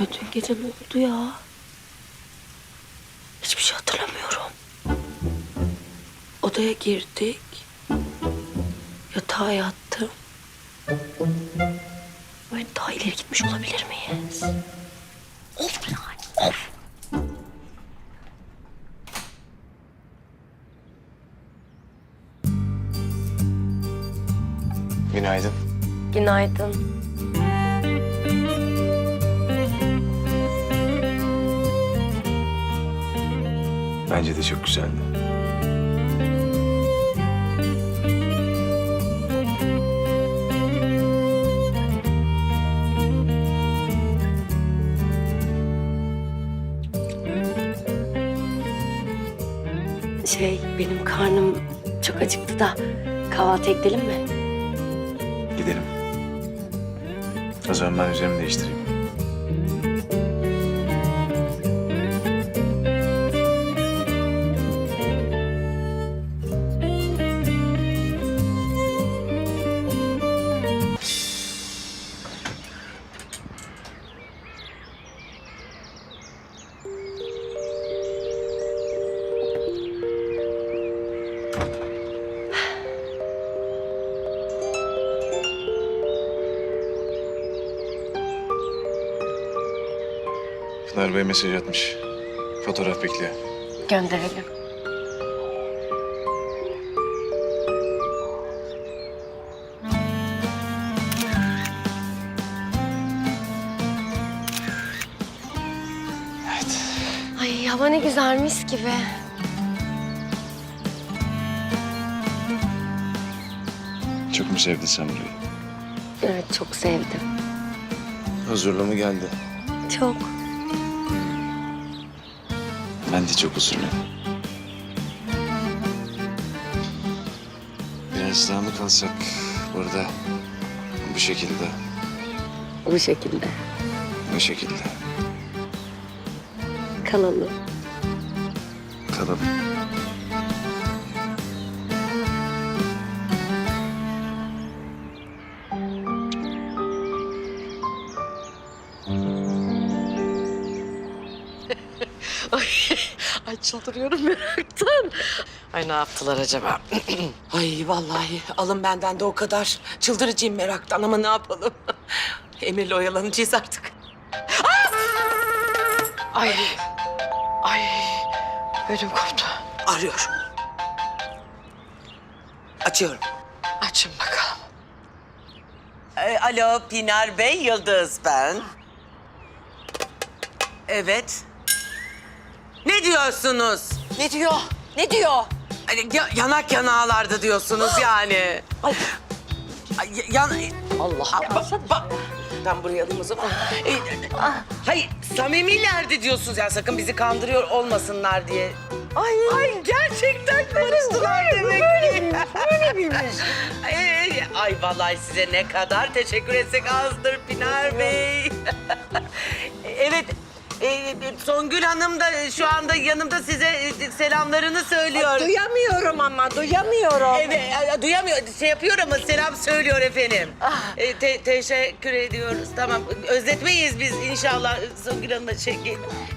Ay dün gece ne oldu ya? Hiçbir şey hatırlamıyorum. Odaya girdik. Yatağa yattım. Böyle daha ileri gitmiş olabilir miyiz? Of yani of. Günaydın. Günaydın. Bence de çok güzeldi. Şey benim karnım çok acıktı da kahvaltı edelim mi? Gidelim. O zaman ben üzerimi değiştireyim. Pınar Bey mesaj atmış. Fotoğraf bekliyor. Gönderelim. Evet. Ay hava ne güzel mis gibi. Çok mu sevdin sen burayı? Evet çok sevdim. Huzurlu mu geldi? Çok. Ben de çok huzurluyum. Biraz daha mı kalsak burada? Bu şekilde, Bu şekilde bu şekilde. kalalım. Kalalım. Çıldırıyorum meraktan. Ay ne yaptılar acaba? ay vallahi alın benden de o kadar. Çıldıracağım meraktan ama ne yapalım? Emir'le oyalanacağız artık. Ah! Ay, ay ödüm koptu. Arıyorum. Açıyorum. Açın bakalım. E, Alo Pinar Bey, Yıldız ben. Evet. Ne diyorsunuz? Ne diyor? Ne diyor? Hani ya- yanak yanağlardı diyorsunuz yani. Ay. ya- Yan... Allah Ba- ba- Ben buraya alayım o zaman. E, hayır, samimilerdi diyorsunuz ya. Sakın bizi kandırıyor olmasınlar diye. Ay, ay gerçekten barıştılar demek ki. Böyle miymiş? ay vallahi size ne kadar teşekkür etsek azdır Pinar Bey. evet, e, Songül Hanım da şu anda yanımda size e, selamlarını söylüyor. Duyamıyorum ama duyamıyorum. Evet, e, duyamıyor. Şey yapıyor ama selam söylüyor efendim. E, te- teşekkür ediyoruz. Tamam, özletmeyiz biz inşallah Songül Hanım'la şey...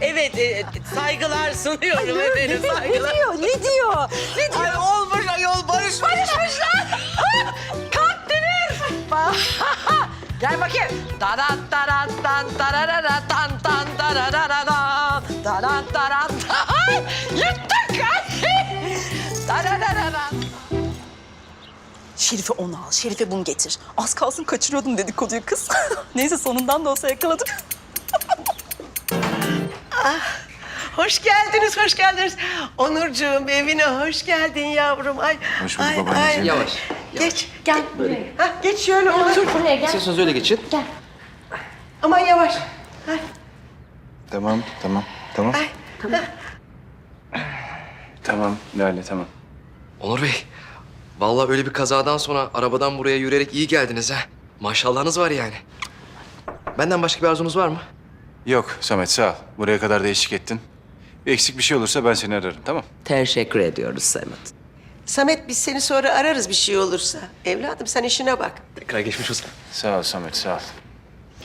Evet, e, saygılar sunuyorum efendim, saygılar. Ne diyor? Ne diyor? Ay olmuş ayol, barışmış. Barışmışlar. Gel bakayım. Daran daran tan tararara tan tan tararara dan. Daran daran tan. Yırttık. Tararara. Şerife onu al, Şerife bunu getir. Az kalsın kaçırıyordum dedikoduyu kız. Neyse sonundan da olsa yakaladık. Hoş geldiniz, hoş geldiniz. Onurcuğum evine hoş geldin yavrum. Ay, Hoş bulduk ay, ay. Yavaş, Geç. Gel buraya. Ha, geç şöyle otur. Buraya gel. İstiyorsanız öyle geçin. Aman yavaş. Ay, Tamam, tamam, tamam. ay. Tamam, Lale tamam. Onur Bey, vallahi öyle bir kazadan sonra arabadan buraya yürüyerek iyi geldiniz ha. Maşallahınız var yani. Benden başka bir arzunuz var mı? Yok Samet sağ ol. Buraya kadar da eşlik ettin. Bir eksik bir şey olursa ben seni ararım tamam Teşekkür ediyoruz Samet. Samet biz seni sonra ararız bir şey olursa. Evladım sen işine bak. Tekrar geçmiş olsun. Sağ ol Samet sağ ol.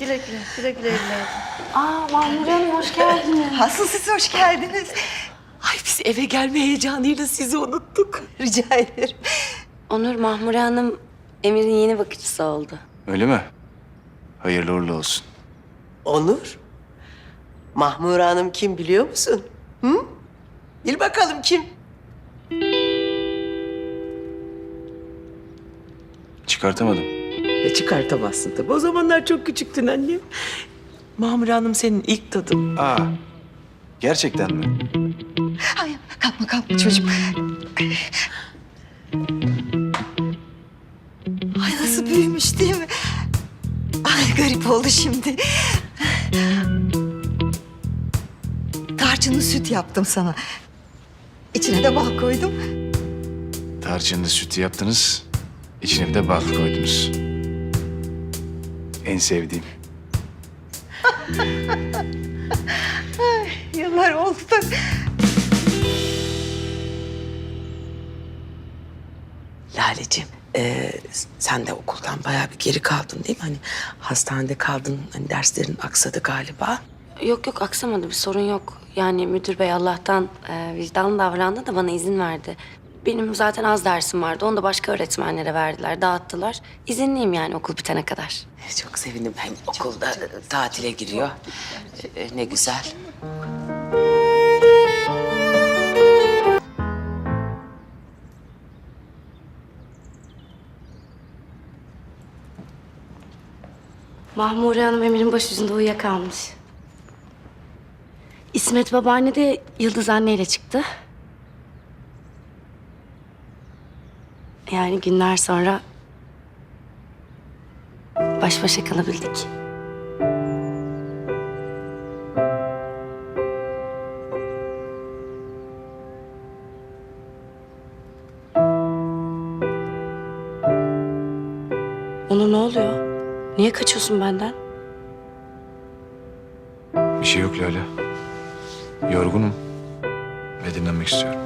Güle güle, güle güle evladım. Aa Mahmur Hanım hoş geldiniz. Asıl siz hoş geldiniz. Ay biz eve gelme heyecanıyla sizi unuttuk. Rica ederim. Onur Mahmure Hanım Emir'in yeni bakıcısı oldu. Öyle mi? Hayırlı uğurlu olsun. Onur. Mahmure Hanım kim biliyor musun? Hı? Bil bakalım kim? Çıkartamadım. Ya çıkartamazsın tabii. O zamanlar çok küçüktün annem. Mamur Hanım senin ilk tadın. Aa, gerçekten mi? Ay kalkma kalkma çocuğum. Ay nasıl büyümüş değil mi? Ay garip oldu şimdi. Tarçınlı süt yaptım sana. İçine de bal koydum. Tarçınlı sütü yaptınız. İçine bir de bal koydunuz. En sevdiğim. Yıllar oldu. Laleciğim, e, sen de okuldan bayağı bir geri kaldın değil mi? Hani hastanede kaldın, hani derslerin aksadı galiba. Yok yok aksamadı bir sorun yok. Yani müdür bey Allah'tan e, vicdanlı davrandı da bana izin verdi. Benim zaten az dersim vardı. Onu da başka öğretmenlere verdiler, dağıttılar. İzinliyim yani okul bitene kadar. Çok sevindim. Hem okulda e, tatile giriyor. E, ne güzel. Mahmure Hanım Emir'in başucunda uyuyakalmış. İsmet babaanne de Yıldız anneyle çıktı. Yani günler sonra baş başa kalabildik. Onur ne oluyor? Niye kaçıyorsun benden? Bir şey yok Lale. Yorgunum. Ve dinlenmek istiyorum.